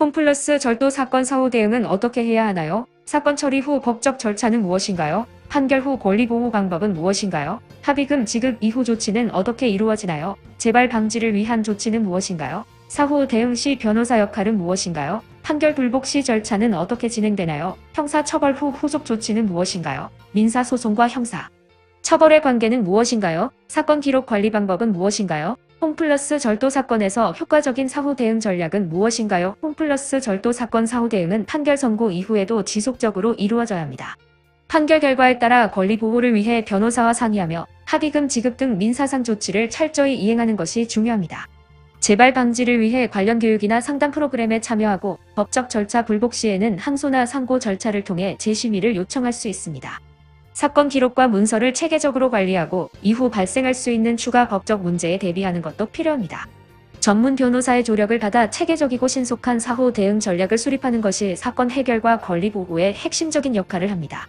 홈플러스 절도 사건 사후 대응은 어떻게 해야 하나요? 사건 처리 후 법적 절차는 무엇인가요? 판결 후 권리 보호 방법은 무엇인가요? 합의금 지급 이후 조치는 어떻게 이루어지나요? 재발 방지를 위한 조치는 무엇인가요? 사후 대응 시 변호사 역할은 무엇인가요? 판결 불복 시 절차는 어떻게 진행되나요? 형사 처벌 후 후속 조치는 무엇인가요? 민사 소송과 형사 처벌의 관계는 무엇인가요? 사건 기록 관리 방법은 무엇인가요? 홈플러스 절도 사건에서 효과적인 사후 대응 전략은 무엇인가요? 홈플러스 절도 사건 사후 대응은 판결 선고 이후에도 지속적으로 이루어져야 합니다. 판결 결과에 따라 권리 보호를 위해 변호사와 상의하며 합의금 지급 등 민사상 조치를 철저히 이행하는 것이 중요합니다. 재발 방지를 위해 관련 교육이나 상담 프로그램에 참여하고 법적 절차 불복 시에는 항소나 상고 절차를 통해 재심의를 요청할 수 있습니다. 사건 기록과 문서를 체계적으로 관리하고 이후 발생할 수 있는 추가 법적 문제에 대비하는 것도 필요합니다. 전문 변호사의 조력을 받아 체계적이고 신속한 사후 대응 전략을 수립하는 것이 사건 해결과 권리 보호의 핵심적인 역할을 합니다.